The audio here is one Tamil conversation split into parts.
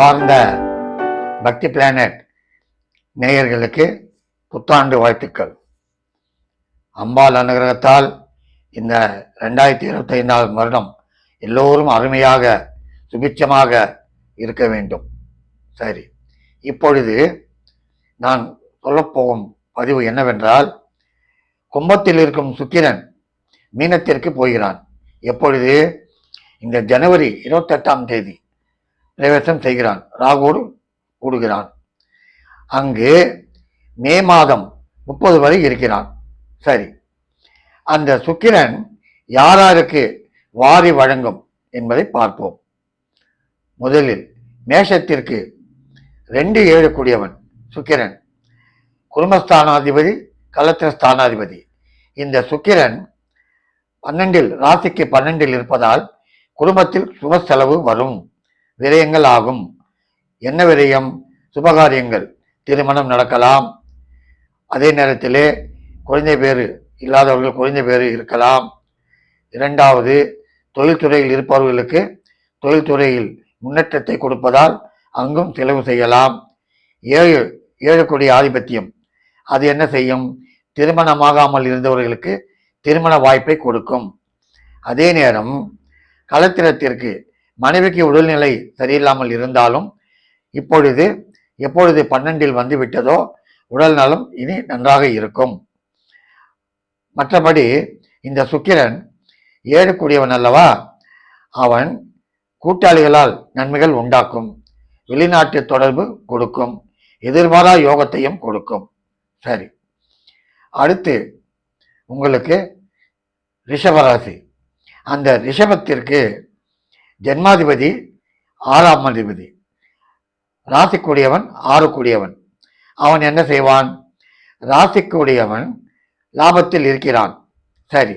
அன்பார்ந்த பக்தி பிளானட் நேயர்களுக்கு புத்தாண்டு வாழ்த்துக்கள். அம்பாள் அனுகிரகத்தால் இந்த ரெண்டாயிரத்தி இருபத்தி ஐந்தாம் வருடம் எல்லோரும் அருமையாக சுபிட்சமாக இருக்க வேண்டும். சரி இப்பொழுது நான் சொல்லப்போகும் பதிவு என்னவென்றால் கும்பத்தில் இருக்கும் சுக்கிரன் மீனத்திற்கு போகிறான். எப்பொழுது? இந்த ஜனவரி இருபத்தெட்டாம் தேதி. பிரவேசம் செய்கிறான். ராகோடு கூடுகிறான். அங்கு மே மாதம் முப்பது வரை இருக்கிறான். சரி. அந்த சுக்கிரன் யாராருக்கு வாரி வழங்கும் என்பதை பார்ப்போம். முதலில் மேஷத்திற்கு ரெண்டு ஏழு கூடியவன் சுக்கிரன். குடும்பஸ்தானாதிபதி கலத்திர ஸ்தானாதிபதி இந்த சுக்கிரன் பன்னெண்டில் ராசிக்கு பன்னெண்டில் இருப்பதால் குடும்பத்தில் சுப செலவு வரும். விரயங்கள் ஆகும் என்ன விரயம்? சுபகாரியங்கள். திருமணம் நடக்கலாம். அதே நேரத்திலே குழந்தை பேர் இல்லாதவர்கள் குழந்தை பேர் இருக்கலாம். இரண்டாவது தொழில்துறையில் இருப்பவர்களுக்கு தொழில்துறையில் முன்னேற்றத்தை கொடுப்பதால் அங்கும் செலவு செய்யலாம். ஏழு ஏழு கோடி ஆதிபத்தியம். அது என்ன செய்யும்? திருமணமாகாமல் இருந்தவர்களுக்கு திருமண வாய்ப்பை கொடுக்கும். அதே நேரம் கலத்திரத்திற்கு மனைவிக்கு உடல்நிலை சரியில்லாமல் இருந்தாலும் இப்பொழுது எப்பொழுது பன்னெண்டில் வந்து விட்டதோ உடல் நலம் இனி நன்றாக இருக்கும். மற்றபடி இந்த சுக்கிரன் ஏழு கூடியவன் அல்லவா? அவன் கூட்டாளிகளால் நன்மைகள் உண்டாக்கும். வெளிநாட்டு தொடர்பு கொடுக்கும். எதிர்பாரா யோகத்தையும் கொடுக்கும். சரி. அடுத்து உங்களுக்கு ரிஷபராசி. அந்த ரிஷபத்திற்கு ஜென்மாதிபதி ஆறாம் அதிபதி. ராசிக்குடியவன் ஆறு கூடியவன் அவன் என்ன செய்வான்? ராசிக்குடியவன் லாபத்தில் இருக்கிறான். சரி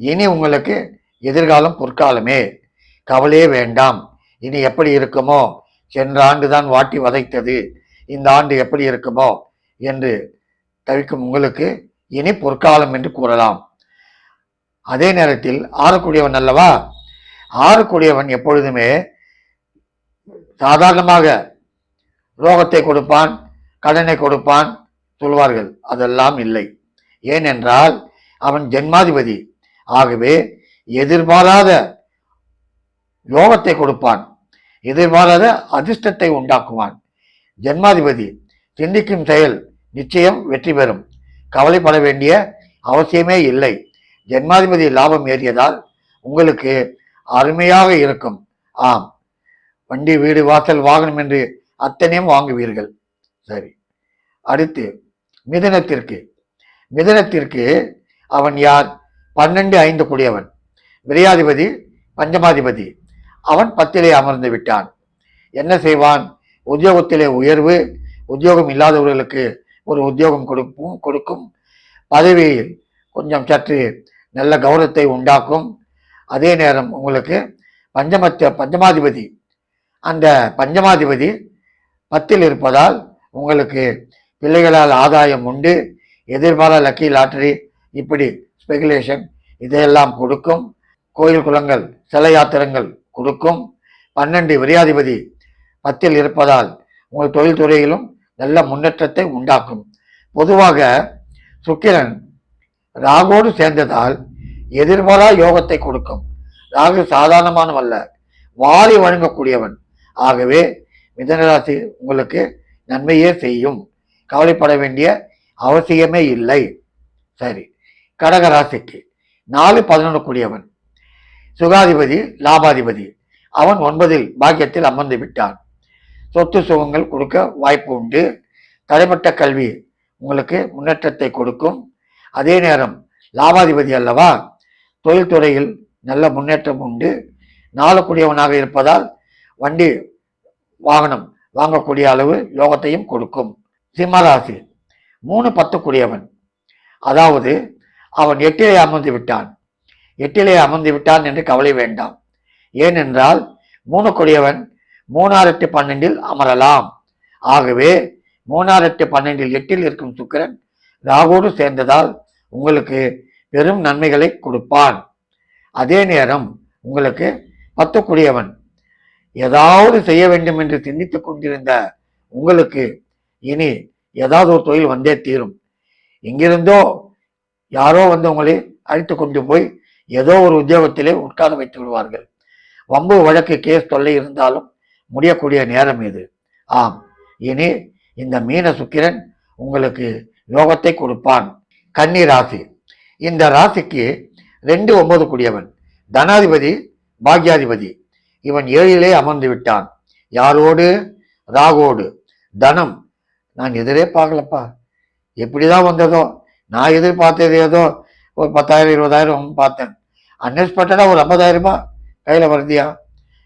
இனி உங்களுக்கு எதிர்காலம் பொற்காலமே. கவலையே வேண்டாம். இனி எப்படி இருக்குமோ? சென்ற ஆண்டு தான் வாட்டி வதைத்தது. இந்த ஆண்டு எப்படி இருக்குமோ? என்று தவிக்கும் உங்களுக்கு இனி பொற்காலம் என்று கூறலாம். அதே நேரத்தில் ஆறக்கூடியவன் அல்லவா? ஆறக்கூடியவன் எப்பொழுதுமே சாதாரணமாக ரோகத்தை கொடுப்பான் கடனை கொடுப்பான் சொல்வார்கள். அதெல்லாம் இல்லை. ஏனென்றால் அவன் ஜென்மாதிபதி. ஆகவே எதிர்பாராத யோகத்தை கொடுப்பான். எதிர்பாராத அதிர்ஷ்டத்தை உண்டாக்குவான். ஜென்மாதிபதி சிந்திக்கும் செயல் நிச்சயம் வெற்றி பெறும். கவலைப்பட வேண்டிய அவசியமே இல்லை. ஜென்மாதிபதி லாபம் ஏறியதால் உங்களுக்கு அருமையாக இருக்கும். ஆம். வண்டி வீடு வாசல் வாகனம் என்று அத்தனையும் வாங்குவீர்கள். சரி. அடுத்து மிதனத்திற்கு. மிதனத்திற்கு அவன் யார்? பன்னெண்டு ஐந்து கூடியவன். விரையாதிபதி பஞ்சமாதிபதி. அவன் பத்திலே அமர்ந்து விட்டான். என்ன செய்வான்? உத்தியோகத்திலே உயர்வு உத்தியோகம் இல்லாதவர்களுக்கு ஒரு உத்தியோகம் கொடுக்கும் கொடுக்கும் பதவியில் கொஞ்சம் சற்று நல்ல கௌரவத்தை உண்டாக்கும் அதே நேரம் உங்களுக்கு பஞ்சமத்த பஞ்சமாதிபதி. அந்த பஞ்சமாதிபதி பத்தில் இருப்பதால் உங்களுக்கு பிள்ளைகளால் ஆதாயம் உண்டு. எதிர்பாரா லக்கி லாட்டரி இப்படி ஸ்பெகுலேஷன் இதையெல்லாம் கொடுக்கும். கோயில் குளங்கள் சில யாத்திரங்கள் கொடுக்கும். பன்னெண்டு விரியாதிபதி பத்தில் இருப்பதால் உங்கள் தொழில்துறையிலும் நல்ல முன்னேற்றத்தை உண்டாக்கும். பொதுவாக சுக்கிரன் ராகோடு சேர்ந்ததால் எதிர்பாரா யோகத்தை கொடுக்கும். ராகு சாதாரணமானவல்ல. வாரி வழங்கக்கூடியவன். ஆகவே மிதனராசி உங்களுக்கு நன்மையே செய்யும். கவலைப்பட வேண்டிய அவசியமே இல்லை. சரி. கடகராசிக்கு நாலு பதினொன்று கூடியவன். சுகாதிபதி லாபாதிபதி. அவன் ஒன்பதில் பாக்கியத்தில் அமர்ந்து விட்டான். சொத்து சுகங்கள் கொடுக்க வாய்ப்பு உண்டு. தடைப்பட்ட கல்வி உங்களுக்கு முன்னேற்றத்தை கொடுக்கும். அதே நேரம் லாபாதிபதி அல்லவா? தொழில்துறையில் நல்ல முன்னேற்றம் உண்டு. நாளக்கூடியவனாக இருப்பதால் வண்டி வாகனம் வாங்கக்கூடிய அளவு யோகத்தையும் கொடுக்கும். சிம்மராசி மூணு பத்துக்குரியவன். அதாவது அவன் எட்டிலே அமர்ந்து விட்டான். எட்டிலே அமர்ந்து விட்டான் என்று கவலை வேண்டாம். ஏனென்றால் மூணு கொடியவன் மூணாயிரத்தி பன்னெண்டில் அமரலாம். ஆகவே மூணாயிரத்தி பன்னெண்டில் எட்டில் இருக்கும் சுக்கிரன் ராகோடு சேர்ந்ததால் உங்களுக்கு பெரும் நன்மைகளை கொடுப்பான். அதே நேரம் உங்களுக்கு பத்தக்கூடியவன். ஏதாவது செய்ய வேண்டும் என்று சிந்தித்துக் கொண்டிருந்த உங்களுக்கு இனி ஏதாவது ஒரு தொழில் வந்தே தீரும். எங்கிருந்தோ யாரோ வந்து உங்களை அழைத்து கொண்டு போய் ஏதோ ஒரு உத்தியோகத்திலே உட்கார வைத்து விடுவார்கள். வம்பு வழக்கு கேஸ் தொல்லை இருந்தாலும் முடியக்கூடிய நேரம் இது. ஆம் இனி இந்த மீன சுக்கிரன் உங்களுக்கு யோகத்தை கொடுப்பான். கன்னி ராசி. இந்த ராசிக்கு ரெண்டு ஒன்பது கூடியவன். தனாதிபதி பாக்யாதிபதி. இவன் ஏழிலே அமர்ந்து விட்டான். யாரோடு? ராகோடு தனம். நான் எதிரே பார்க்கலப்பா. எப்படிதான் வந்ததோ? நான் எதிர்பார்த்தது ஏதோ? ஒரு பத்தாயிரம் இருபதாயிரம் பார்த்தேன். அன்எக்ஸ்பெக்டடாக ஒரு ஐம்பதாயிரம்? ரூபாய் கையில் வருதியா?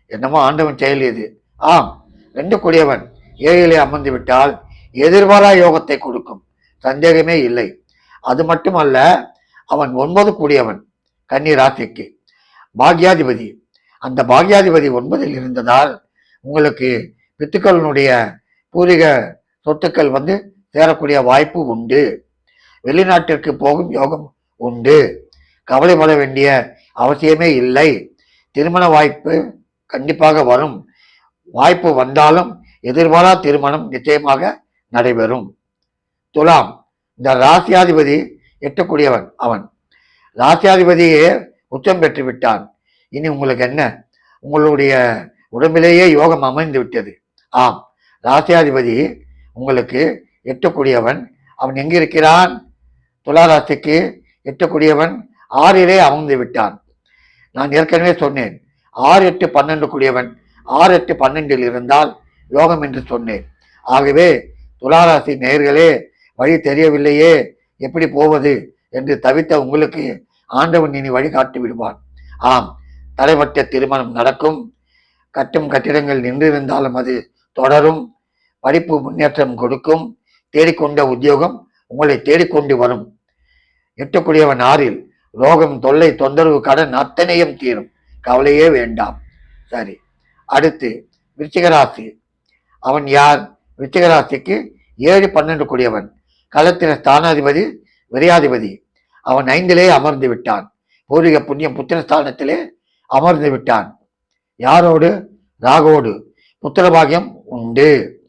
என்னமோ ஆண்டவன் செயல் இது. ஆம் ரெண்டு கூடியவன். ஏழிலே அமர்ந்து விட்டால் எதிர்பாரா யோகத்தை கொடுக்கும். சந்தேகமே இல்லை. அது மட்டுமல்ல அவன் ஒன்பது கூடியவன் கன்னி ராசிக்கு பாக்யாதிபதி அந்த பாக்யாதிபதி ஒன்பதில் இருந்ததால் உங்களுக்கு பித்துக்களினுடைய பூர்வீக சொத்துக்கள் வந்து சேரக்கூடிய வாய்ப்பு உண்டு. வெளிநாட்டிற்கு போகும் யோகம் உண்டு. கவலைப்பட வேண்டிய அவசியமே இல்லை. திருமண வாய்ப்பு கண்டிப்பாக வரும். வாய்ப்பு வந்தாலும் எதிர்பாரா திருமணம் நிச்சயமாக நடைபெறும். துலாம் இந்த ராசியாதிபதி எட்டக்கூடியவன் அவன். ராசியாதிபதியே உச்சம் பெற்று விட்டான். இனி உங்களுக்கு என்ன? உங்களுடைய உடம்பிலேயே யோகம் அமைந்து விட்டது. ஆம் ராசியாதிபதி உங்களுக்கு எட்டக்கூடியவன். அவன் எங்கிருக்கிறான்? துளாராசிக்கு எட்டக்கூடியவன். ஆறிலே அமர்ந்து விட்டான். நான் ஏற்கனவே சொன்னேன் ஆறு எட்டு பன்னெண்டு கூடியவன் ஆறு எட்டு பன்னெண்டில் இருந்தால் யோகம் என்று சொன்னேன். ஆகவே துளாராசி நேர்களே வழி தெரியவில்லையே. எப்படி போவது என்று தவித்த உங்களுக்கு ஆண்டவன் இனி வழிகாட்டி விடுவான். ஆம் தலைவட்ட திருமணம் நடக்கும். கட்டும் கட்டிடங்கள் நின்றிருந்தாலும் அது தொடரும். படிப்பு முன்னேற்றம் கொடுக்கும். தேடிக்கொண்ட உத்தியோகம் உங்களை தேடிக்கொண்டு வரும். எட்டக்கூடியவன் ஆறில் ரோகம் தொல்லை தொந்தரவு கடன் அத்தனையும் தீரும். கவலையே வேண்டாம். சரி அடுத்து விருச்சிகராசி. அவன் யார்? விருச்சிகராசிக்கு ஏழு பன்னெண்டு கூடியவன். களத்தின ஸ்தானாதிபதி விரையாதிபதி. அவன் ஐந்திலே அமர்ந்து விட்டான். பூர்வீக புண்ணியம் புத்திரஸ்தானத்திலே அமர்ந்து விட்டான். யாரோடு? ராகோடு. புத்திரபாகியம் உண்டு.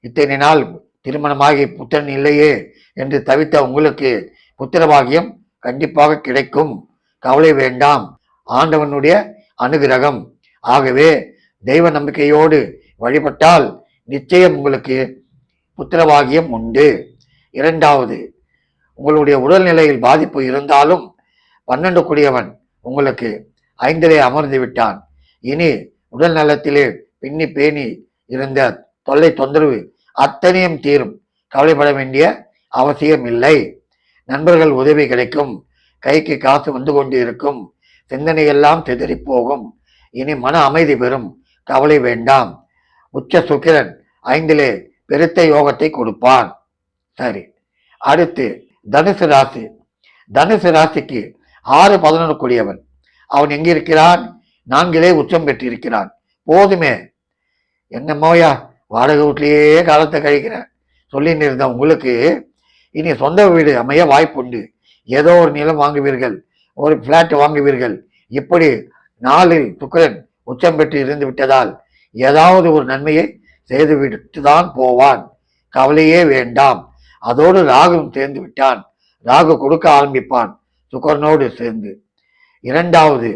இத்தனை நாள் திருமணமாகி புத்திரன் இல்லையே என்று தவித்த உங்களுக்கு புத்திரபாகியம் கண்டிப்பாக கிடைக்கும். கவலை வேண்டாம். ஆண்டவனுடைய அனுகிரகம். ஆகவே தெய்வ நம்பிக்கையோடு வழிபட்டால் நிச்சயம் உங்களுக்கு புத்திரபாகியம் உண்டு. இரண்டாவது உங்களுடைய உடல்நிலையில் பாதிப்பு இருந்தாலும் பன்னெண்டு கூடியவன் உங்களுக்கு ஐந்திலே அமர்ந்து விட்டான். இனி உடல் நலத்திலே பின்னி பேணி இருந்த தொல்லை தொந்தரவு அத்தனையும் தீரும். கவலைப்பட வேண்டிய அவசியம் இல்லை. நண்பர்கள் உதவி கிடைக்கும். கைக்கு காசு வந்து கொண்டு இருக்கும். சிந்தனையெல்லாம் சிதறி போகும். இனி மன அமைதி பெறும். கவலை வேண்டாம். உச்ச சுக்கிரன் ஐந்திலே பெருத்த யோகத்தை கொடுப்பான். சரி. அடுத்து தனுசு ராசி. தனுசு ராசிக்கு ஆறு பதினொன்று கூடியவன். அவன் எங்கிருக்கிறான் நான்கிலே உச்சம் பெற்றிருக்கிறான். போதுமே. என்னமோயா வாடகை வீட்லேயே காலத்தை கழிக்கிறேன். சொல்லின்னு இருந்த உங்களுக்கு. இனி சொந்த வீடு அமைய வாய்ப்புண்டு. ஏதோ ஒரு நிலம் வாங்குவீர்கள். ஒரு பிளாட் வாங்குவீர்கள். இப்படி நாளில் சுக்கரன் உச்சம் பெற்று இருந்து விட்டதால் ஏதாவது ஒரு நன்மையை செய்து விட்டு தான் போவான். கவலையே வேண்டாம். அதோடு ராகுவும் சேர்ந்து விட்டான். ராகு கொடுக்க ஆரம்பிப்பான். சுக்கரனோடு சேர்ந்து. இரண்டாவது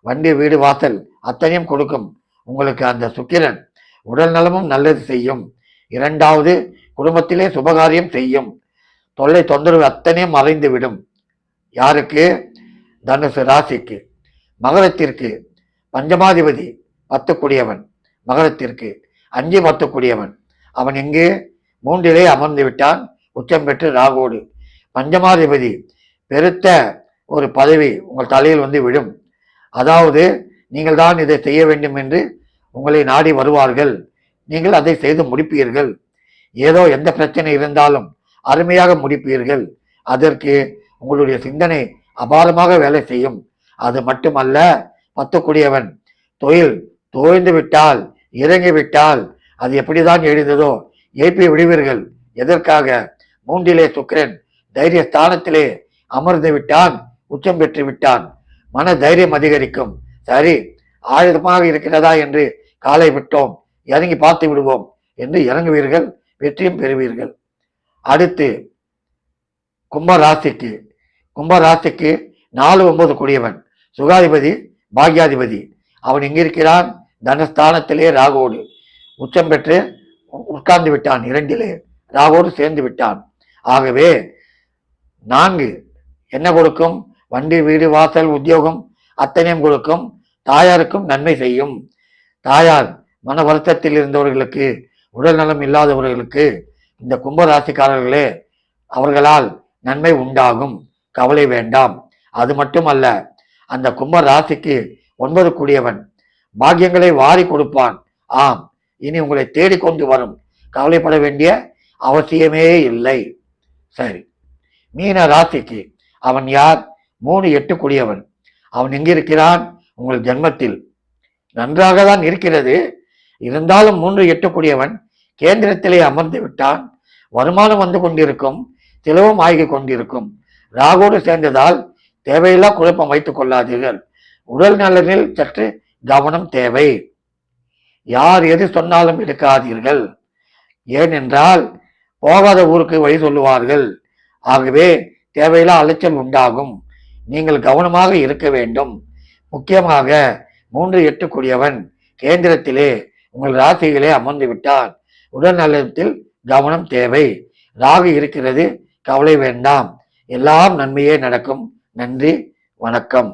வண்டி வீடு வாசல் அத்தனையும் கொடுக்கும். உங்களுக்கு அந்த சுக்கிரன் உடல் நலமும் நல்லது செய்யும். இரண்டாவது குடும்பத்திலே சுபகாரியம் செய்யும். தொல்லை தொந்தரவு அத்தனையும் மறைந்து விடும் யாருக்கு? தனுசு ராசிக்கு. மகரத்திற்கு பஞ்சமாதிபதி பத்துக்குடியவன். மகரத்திற்கு அஞ்சு பத்துக்குடியவன். அவன் இங்கு மூன்றிலே அமர்ந்து விட்டான். உச்சம் பெற்று ராகோடு பஞ்சமாதிபதி பெருத்த ஒரு பதவி உங்கள் தலையில் வந்து விடும் அதாவது நீங்கள் தான் இதை செய்ய வேண்டும் என்று உங்களை நாடி வருவார்கள். நீங்கள் அதை செய்து முடிப்பீர்கள். ஏதோ எந்த பிரச்சனை இருந்தாலும் அருமையாக முடிப்பீர்கள். அதற்கு உங்களுடைய சிந்தனை அபாரமாக வேலை செய்யும். அது மட்டுமல்ல பத்துக்குடியவன் தொழில் தோய்ந்து விட்டால் இறங்கி விட்டால் அது எப்படிதான் எழுந்ததோ ஏப்பி விடுவீர்கள். எதற்காக? மூன்றிலே சுக்கிரன் தைரிய ஸ்தானத்திலே அமர்ந்து விட்டான் உச்சம் பெற்று விட்டான் மன தைரியம் அதிகரிக்கும். சரி ஆயுதமாக இருக்கிறதா என்று காலை விட்டோம். இறங்கி பார்த்து விடுவோம் என்று இறங்குவீர்கள் வெற்றியும் பெறுவீர்கள். அடுத்து கும்பராசிக்கு. கும்பராசிக்கு நாலு ஒன்பது கூடியவன். சுகாதிபதி பாக்யாதிபதி. அவன் எங்கிருக்கிறான்? தனஸ்தானத்திலே ராகோடு உச்சம் பெற்று உட்கார்ந்து விட்டான் இரண்டிலே. ராகோடு சேர்ந்து விட்டான். ஆகவே நான்கு என்ன கொடுக்கும்? வண்டி வீடு வாசல் உத்தியோகம் அத்தனையும் கொடுக்கும். தாயாருக்கும் நன்மை செய்யும். தாயார் மன வருத்தத்தில் இருந்தவர்களுக்கு உடல் நலம் இல்லாதவர்களுக்கு இந்த கும்பராசிக்காரர்களே அவர்களால் நன்மை உண்டாகும். கவலை வேண்டாம். அது மட்டுமல்ல அந்த கும்ப ராசிக்கு ஒன்பது கூடியவன் பாக்கியங்களை வாரி கொடுப்பான். ஆம் இனி உங்களை தேடிக்கொண்டு வரும். கவலைப்பட வேண்டிய அவசியமே இல்லை. சரி. மீன ராசிக்கு அவன் யார்? மூணு எட்டு கூடியவன். அவன் எங்கிருக்கிறான் உங்கள் ஜென்மத்தில். நன்றாக தான் இருக்கிறது. இருந்தாலும் மூன்று எட்டக்கூடியவன் கேந்திரத்திலே அமர்ந்து விட்டான். வருமானம் வந்து கொண்டிருக்கும். செலவும் ஆகி கொண்டிருக்கும். ராகோடு சேர்ந்ததால் தேவையில்லா குழப்பம் வைத்துக் கொள்ளாதீர்கள். உடல் நலனில் சற்று கவனம் தேவை. யார் எது சொன்னாலும் எடுக்காதீர்கள். ஏனென்றால் போகாத ஊருக்கு வழி சொல்லுவார்கள். ஆகவே தேவையில்லா அலைச்சல் உண்டாகும். நீங்கள் கவனமாக இருக்க வேண்டும். முக்கியமாக மூன்று எட்டு கூடியவன் கேந்திரத்திலே உங்கள் ராசிகளே அமர்ந்து விட்டார் உடல் நலத்தில் கவனம் தேவை. ராகு இருக்கிறது கவலை வேண்டாம். எல்லாம் நன்மையே நடக்கும். நன்றி வணக்கம்.